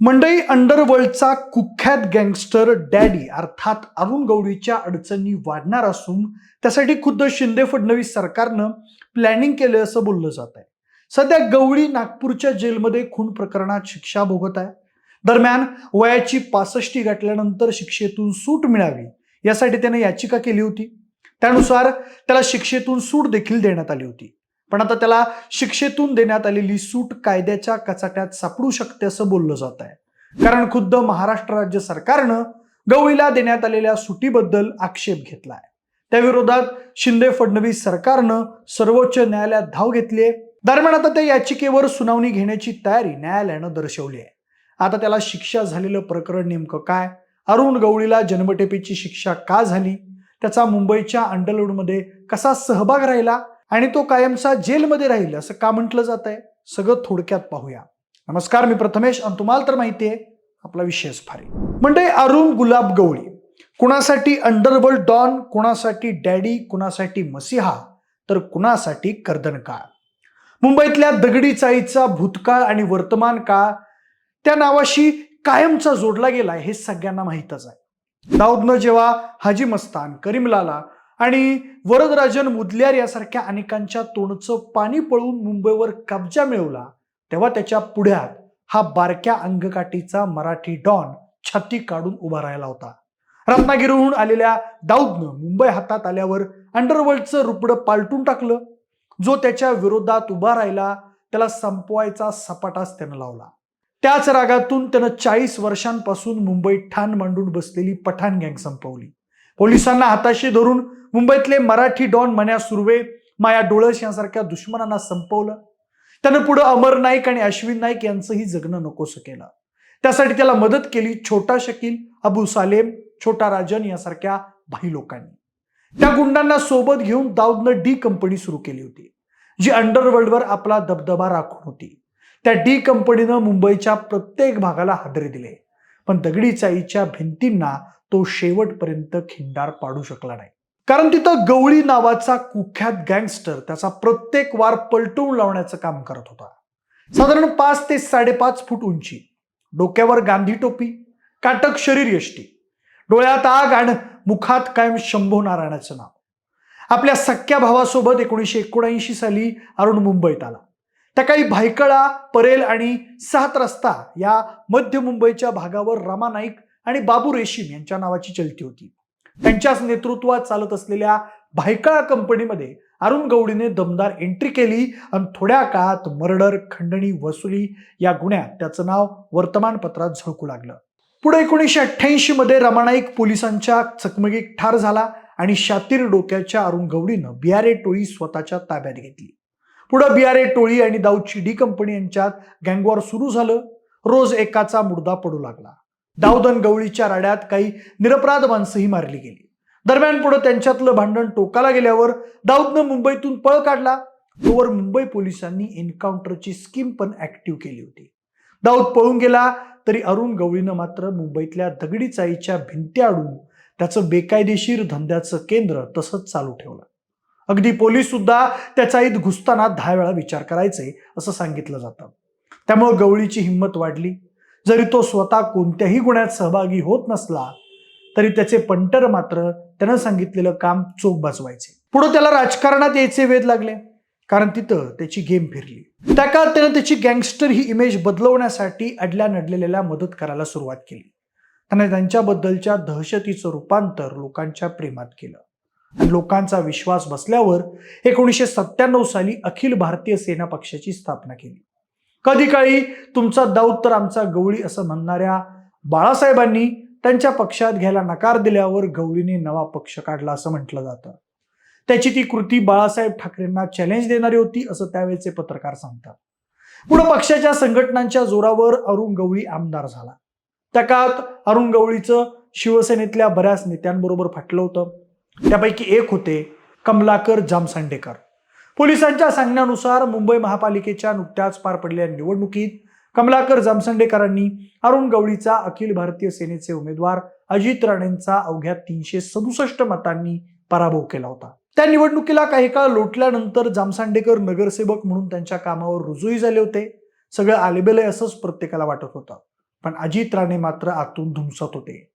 मंडई अंडरवर्ल्डचा कुख्यात gangster daddy अर्थात अरुण गवळीच्या अडचणी वाढणार असून त्यासाठी खुद्द शिंदे फडणवीस सरकारनं प्लॅनिंग केलं असं बोललं जात आहे. सध्या गवळी नागपूरच्या जेलमध्ये खून प्रकरणात शिक्षा भोगत आहे. दरम्यान वयाची पासष्टी गाठल्यानंतर शिक्षेतून सूट मिळावी यासाठी त्याने याचिका केली होती. त्यानुसार त्याला शिक्षेतून सूट देखील देण्यात आली होती. पण आता त्याला शिक्षेतून देण्यात आलेली सूट कायद्याच्या कचाट्यात सापडू शकते असं बोललं जात आहे. कारण खुद्द महाराष्ट्र राज्य सरकारनं गवळीला देण्यात आलेल्या सुटीबद्दल आक्षेप घेतलाय. त्याविरोधात शिंदे फडणवीस सरकारनं सर्वोच्च न्यायालयात धाव घेतली आहे. दरम्यान आता त्या याचिकेवर सुनावणी घेण्याची तयारी न्यायालयानं दर्शवली आहे. आता त्याला शिक्षा झालेलं प्रकरण नेमकं काय? अरुण गवळीला जन्मठेपेची शिक्षा का झाली? त्याचा मुंबईच्या अंडरलोडमध्ये कसा सहभाग राहिला? आणि तो कायमचा जेलमध्ये राहील असं का म्हटलं जात आहे सगळं थोडक्यात पाहूया. नमस्कार मी प्रथमेश आणि तुम्हाला तर माहिती आहे आपला विषयच फारी म्हणजे अरुण गुलाब गवळी कुणासाठी अंडरवर्ल्ड डॉन कुणासाठी डॅडी कुणासाठी मसिहा तर कुणासाठी कर्दन काळ मुंबईतल्या दगडी चाळीचा भूतकाळ आणि वर्तमान काळ त्या नावाशी कायमचा जोडला गेलाय हे सगळ्यांना माहीतच आहे. दाऊदनं जेव्हा हाजी मस्तान करीमलाला आणि वरदराजन मुदल्यार यासारख्या अनेकांच्या तोंडचं पाणी पळवून मुंबईवर कब्जा मिळवला तेव्हा त्याच्या पुढ्यात हा बारक्या अंगकाठीचा मराठी डॉन छाती काढून उभा राहिला होता. रत्नागिरीहून आलेल्या दाऊदनं मुंबई हातात आल्यावर अंडरवर्ल्डचं रुपडं पालटून टाकलं. जो त्याच्या विरोधात उभा राहिला त्याला संपवायचा सपाटाच त्यानं लावला. त्याच रागातून त्यानं चाळीस वर्षांपासून मुंबईत ठाण मांडून बसलेली पठाण गँग संपवली. पोलिसांना हाताशी धरून मुंबईतले मराठी डॉन मन्या सुर्वे माया डोळस यांसारख्या दुश्मनांना संपवलं. त्यानं पुढं अमर नाईक आणि अश्विन नाईक यांचंही जगणं नकोसं केलं. त्यासाठी त्याला मदत केली छोटा शकील अबू सालेम छोटा राजन यासारख्या भाई लोकांनी. त्या गुंडांना सोबत घेऊन दाऊदनं डी कंपनी सुरू केली होती जी अंडरवर्ल्डवर आपला दबदबा राखून होती. त्या डी कंपनीनं मुंबईच्या प्रत्येक भागाला हादरे दिले पण दगडी चाईच्या भिंतींना तो शेवटपर्यंत खिंडार पाडू शकला नाही. कारण तिथं गवळी नावाचा कुख्यात गँगस्टर त्याचा प्रत्येक वार पलटवून लावण्याचं काम करत होता. साधारण पाच ते साडेपाच फूट उंची. डोक्यावर गांधी टोपी काटक शरीर यष्टी. डोळ्यात आग आणि मुखात कायम शंभू नारायणाचं नाव. आपल्या सख्या भावासोबत एकोणीसशे एकोणऐंशी साली अरुण मुंबईत आला. त्या काही भायकळा परेल आणि सात रस्ता या मध्य मुंबईच्या भागावर रमा नाईक आणि बाबू रेशीम यांच्या नावाची चलती होती. त्यांच्याच नेतृत्वात चालत असलेल्या भायकाळा कंपनीमध्ये अरुण गवडीने दमदार एंट्री केली आणि थोड्या काळात मर्डर खंडणी वसुली या गुन्ह्यात त्याचं नाव वर्तमानपत्रात झळकू लागलं. पुढे एकोणीसशे अठ्ठ्याऐंशी मध्ये रमानाईक पोलिसांच्या चकमकीत ठार झाला आणि शातीर डोक्याच्या अरुण गवडीनं बियारे टोळी स्वतःच्या ताब्यात घेतली. पुढं बियारे टोळी आणि दाऊदची डी कंपनी यांच्यात गँगवॉर सुरू झालं. रोज एकाचा मुर्दा पडू लागला. दाऊदन गवळीच्या राड्यात काही निरपराध माणसंही मारली गेली. दरम्यान पुढे त्यांच्यातलं भांडण टोकाला गेल्यावर दाऊदनं मुंबईतून पळ काढला. तोवर मुंबई पोलिसांनी एन्काउंटरची स्कीम पण ऍक्टिव्ह केली होती. दाऊद पळून गेला तरी अरुण गवळीनं मात्र मुंबईतल्या दगडी चाईच्या भिंती आडून त्याचं बेकायदेशीर धंद्याचं केंद्र तसंच चालू ठेवलं. अगदी पोलीस सुद्धा त्या ईद घुसताना दहा वेळा विचार करायचे असं सांगितलं जातं. त्यामुळे गवळीची हिंमत वाढली. जरी तो स्वतः कोणत्याही गुन्ह्यात सहभागी होत नसला तरी त्याचे पंटर मात्र त्यानं सांगितलेलं काम चोख बसवायचे पुढे त्याला राजकारणात यायचे वेध लागले कारण तिथं त्याची गेम फिरली. त्या काळात त्यानं त्याची गँगस्टर ही इमेज बदलवण्यासाठी अडल्या नडलेल्या मदत करायला सुरुवात केली. त्याने त्यांच्याबद्दलच्या दहशतीचं रूपांतर लोकांच्या प्रेमात केलं. आणि लोकांचा विश्वास बसल्यावर एकोणीसशे सत्त्याण्णव साली अखिल भारतीय सेना पक्षाची स्थापना केली. कधी काळी तुमचा दाऊद तर आमचा गवळी असं म्हणणाऱ्या बाळासाहेबांनी त्यांच्या पक्षात घ्यायला नकार दिल्यावर गवळीने नवा पक्ष काढला असं म्हटलं जातं. त्याची ती कृती बाळासाहेब ठाकरेंना चॅलेंज देणारी होती असं त्यावेळेचे पत्रकार सांगतात. पुढे पक्षाच्या संघटनांच्या जोरावर अरुण गवळी आमदार झाला. त्या काळात अरुण गवळीचं शिवसेनेतल्या बऱ्याच नेत्यांबरोबर फाटलं होतं. त्यापैकी एक होते कमलाकर जामसांडेकर. पोलिसांच्या सांगण्यानुसार मुंबई महापालिकेच्या नुकत्याच पार पडलेल्या निवडणुकीत कमलाकर जामसंडेकरांनी अरुण गवळीचा अखिल भारतीय सेनेचे उमेदवार अजित राणेंचा अवघ्या तीनशे सदुसष्ट मतांनी पराभव केला होता. त्या निवडणुकीला काही काळ लोटल्यानंतर जामसांडेकर नगरसेवक म्हणून त्यांच्या कामावर रुजूही झाले होते. सगळं आलेबेलय असंच प्रत्येकाला वाटत होतं. पण अजित राणे मात्र आतून धुमसत होते.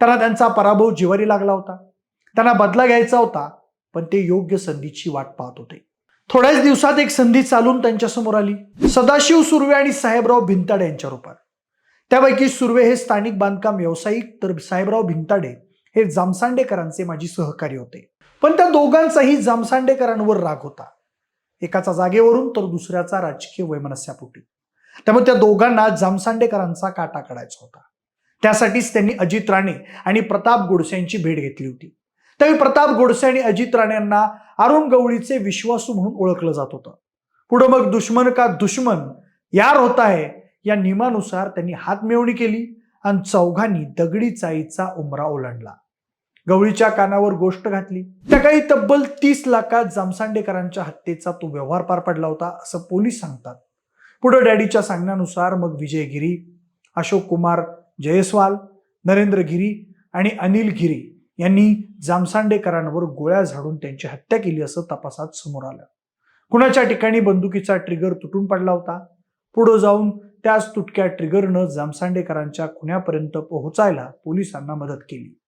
त्यांना त्यांचा पराभव जिवारी लागला होता. त्यांना बदला घ्यायचा होता पण ते योग्य संधीची वाट पाहत होते. थोड्याच दिवसात एक संधी चालून त्यांच्यासमोर आली. सदाशिव सुर्वे आणि साहेबराव भिंताडे यांच्या रूपात. त्यापैकी सुर्वे हे स्थानिक बांधकाम व्यावसायिक तर साहेबराव भिंताडे हे जामसांडेकरांचे माझी सहकारी होते. पण त्या दोघांचाही जामसांडेकरांवर राग होता. एकाचा जागेवरून तर दुसऱ्याचा राजकीय वैमनस्यापोटी. त्यामुळे त्या दोघांना जामसांडेकरांचा काटा काढायचा होता. त्यासाठीच त्यांनी अजित राणे आणि प्रताप गोडसे यांची भेट घेतली होती. त्यावेळी प्रताप गोडसे आणि अजित राणे यांना अरुण गवळीचे विश्वासू म्हणून ओळखलं जात होतं. पुढं मग दुश्मन का दुश्मन यार होता आहे या नियमानुसार त्यांनी हातमिळवणी केली आणि चौघांनी दगडी चाईचा उमरा ओलांडला. गवळीच्या कानावर गोष्ट घातली. त्या काही तब्बल तीस लाखात जामसांडेकरांच्या हत्येचा तो व्यवहार पार पडला होता असं पोलीस सांगतात. पुढे डॅडीच्या सांगण्यानुसार मग विजय गिरी अशोक कुमार जयस्वाल नरेंद्र गिरी आणि अनिल गिरी यांनी जामसांडेकरांवर गोळ्या झाडून त्यांची हत्या केली असं तपासात समोर आलं. कुणाच्या ठिकाणी बंदुकीचा ट्रिगर तुटून पडला होता? पुढे जाऊन त्याच तुटक्या ट्रिगरनं जामसांडेकरांच्या खुन्यापर्यंत पोहोचायला पोलिसांना मदत केली.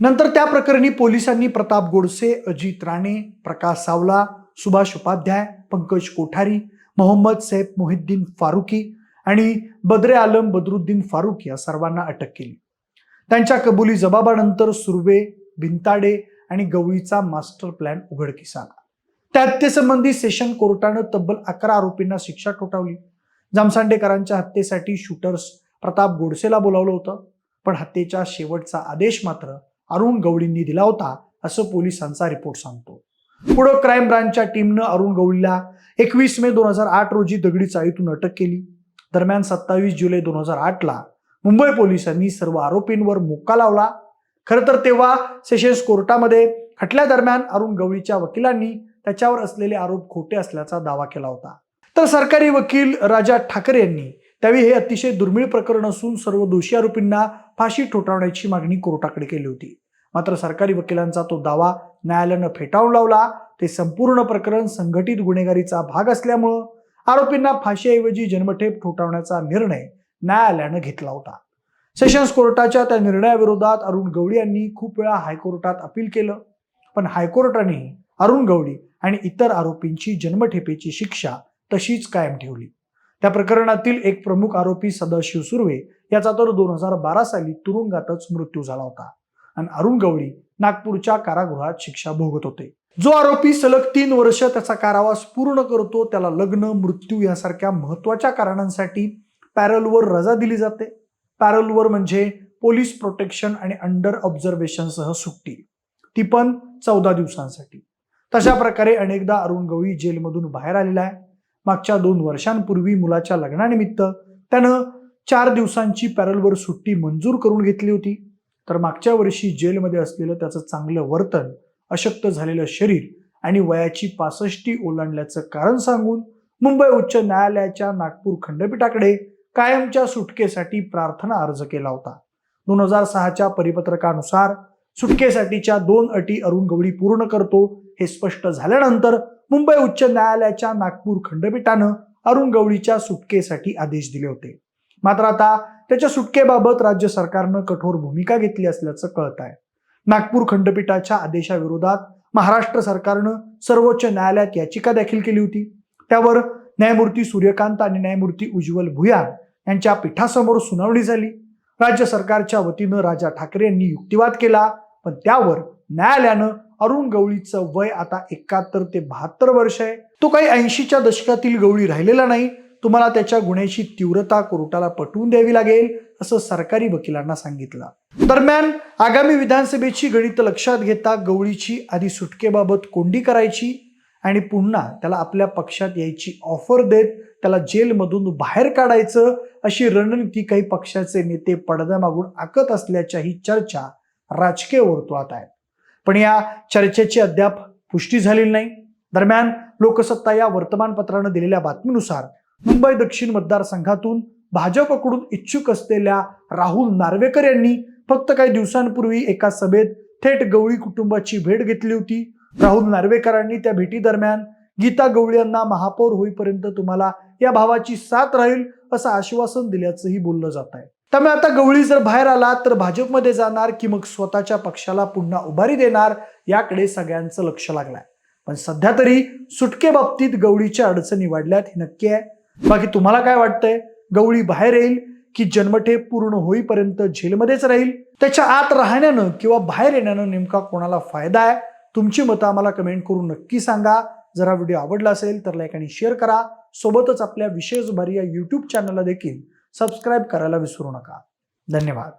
नंतर त्या प्रकरणी पोलिसांनी प्रताप गोडसे अजित राणे प्रकाश सावला सुभाष उपाध्याय पंकज कोठारी मोहम्मद सैफ मोहिद्दीन फारुकी आणि बद्रे आलम बदरुद्दीन फारुकी या सर्वांना अटक केली. त्यांच्या कबुली जबाबानंतर सुर्वे भिंताडे आणि गवळीचा मास्टर प्लॅन उघडकीस आला त्या हत्येसंबंधी सेशन कोर्टानं तब्बल अकरा आरोपींना शिक्षा ठोठावली. जामसांडेकरांच्या हत्येसाठी शूटर्स प्रताप गोडसेला बोलावलं होतं पण हत्येच्या शेवटचा आदेश मात्र अरुण गवळींनी दिला होता असं पोलिसांचा रिपोर्ट सांगतो. पुढं क्राईम ब्रांचच्या टीमनं अरुण गवळीला एकवीस मे दोन हजार आठ रोजी दगडी चाळीतून अटक केली. दरम्यान सत्तावीस जुलै दोन हजार आठला मुंबई पोलिसांनी सर्व आरोपींवर मुक्का लावला. खरं तर तेव्हा सेशन्स कोर्टामध्ये खटल्यादरम्यान अरुण गवळीच्या वकिलांनी त्याच्यावर असलेले आरोप खोटे असल्याचा दावा केला होता. तर सरकारी वकील राजा ठाकरे यांनी त्यावेळी हे अतिशय दुर्मिळ प्रकरण असून सर्व दोषी आरोपींना फाशी ठोठावण्याची मागणी कोर्टाकडे केली होती. मात्र सरकारी वकिलांचा तो दावा न्यायालयानं फेटाळून लावला. ते संपूर्ण प्रकरण संघटित गुन्हेगारीचा भाग असल्यामुळं आरोपींना फाशीऐवजी जन्मठेप ठोठावण्याचा निर्णय न्यायालयानं घेतला होता. सेशन्स कोर्टाच्या त्या निर्णयाविरोधात अरुण गवळी यांनी खूप वेळा हायकोर्टात अपील केलं. पण हायकोर्टाने अरुण गवळी आणि इतर आरोपींची जन्मठेपेची शिक्षा तशीच कायम ठेवली. त्या प्रकरणातील एक प्रमुख आरोपी सदाशिव सुर्वे याचा तर दोन हजार बारा साली तुरुंगातच मृत्यू झाला होता. आणि अरुण गवळी नागपूरच्या कारागृहात शिक्षा भोगत होते. जो आरोपी सलग तीन वर्ष त्याचा कारावास पूर्ण करतो त्याला लग्न मृत्यू यासारख्या महत्त्वाच्या कारणांसाठी पॅरलवर रजा दिली जाते. पॅरलवर म्हणजे पोलीस प्रोटेक्शन आणि अंडर ऑब्झर्वेशनसह सुट्टी. ती पण चौदा दिवसांसाठी. तशा प्रकारे अनेकदा अरुण गवळी जेलमधून बाहेर आलेला आहे. मागच्या दोन वर्षांपूर्वी मुलाच्या लग्नानिमित्त त्यानं चार दिवसांची पॅरलवर सुट्टी मंजूर करून घेतली होती. तर मागच्या वर्षी जेलमध्ये असलेलं त्याचं चांगलं वर्तन अशक्त झालेलं शरीर आणि वयाची पासष्टी ओलांडल्याचं कारण सांगून मुंबई उच्च न्यायालयाच्या नागपूर खंडपीठाकडे कायमच्या सुटकेसाठी प्रार्थना अर्ज केला होता. दोन हजार सहाच्या परिपत्रकानुसार सुटकेसाठीच्या दोन अटी अरुण गवळी पूर्ण करतो हे स्पष्ट झाल्यानंतर मुंबई उच्च न्यायालयाच्या नागपूर खंडपीठानं अरुण गवळीच्या सुटकेसाठी आदेश दिले होते. मात्र आता त्याच्या सुटकेबाबत राज्य सरकारनं कठोर भूमिका घेतली असल्याचं कळत आहे. नागपूर खंडपीठाच्या आदेशाविरोधात महाराष्ट्र सरकारनं सर्वोच्च न्यायालयात याचिका दाखल केली होती. त्यावर न्यायमूर्ती सूर्यकांत आणि न्यायमूर्ती उज्ज्वल भुयान यांच्या पीठासमोर सुनावणी झाली. राज्य सरकारच्या वतीनं राजा ठाकरे यांनी युक्तिवाद केला पण त्यावर न्यायालयानं अरुण गवळीचं वय आता एकाहत्तर ते बहात्तर वर्ष आहे. तो काही ऐंशीच्या दशकातील गवळी राहिलेला नाही. तुम्हाला त्याच्या गुन्ह्याची तीव्रता कोर्टाला पटवून द्यावी लागेल असं सरकारी वकिलांना सांगितलं. दरम्यान आगामी विधानसभेची गणित लक्षात घेता गवळीची आधी सुटकेबाबत कोंडी करायची आणि पुन्हा त्याला आपल्या पक्षात यायची ऑफर देत त्याला जेलमधून बाहेर काढायचं अशी रणनीती काही पक्षाचे नेते पडद्यामागून आखत असल्याच्याही चर्चा राजकीय वर्तुळात आहेत पण या चर्चेची अद्याप पुष्टी झालेली नाही. दरम्यान लोकसत्ता या वर्तमानपत्रानं दिलेल्या बातमीनुसार मुंबई दक्षिण मतदारसंघातून भाजपकडून इच्छुक असलेल्या राहुल नार्वेकर यांनी फक्त काही दिवसांपूर्वी एका सभेत थेट गवळी कुटुंबाची भेट घेतली होती. राहुल नार्वेकरांनी त्या भेटीदरम्यान गीता गवळी यांना महापौर होईपर्यंत तुम्हाला या भावाची साथ राहील असं आश्वासन दिल्याचंही बोललं जात आहे. त्यामुळे आता गवळी जर बाहेर आला तर भाजपमध्ये जाणार की मग स्वतःच्या पक्षाला पुन्हा उभारी देणार याकडे सगळ्यांचं लक्ष लागलंय. पण सध्या तरी सुटके बाबतीत गवळीच्या अडचणी वाढल्यात हे नक्की आहे. बाकी तुम्हाला काय वाटतंय? गवळी बाहेर येईल की जन्मठेप पूर्ण होईपर्यंत जेलमध्येच राहील? त्याच्या आत राहण्यानं किंवा बाहेर येण्यानं नेमका कोणाला फायदा आहे? तुमची मतं आम्हाला कमेंट करून नक्की सांगा. जर हा व्हिडिओ आवडला असेल तर लाईक आणि शेअर करा. सोबतच आपल्या विशेष भारी या यूट्यूब चॅनलला देखील सबस्क्राईब करायला विसरू नका. धन्यवाद.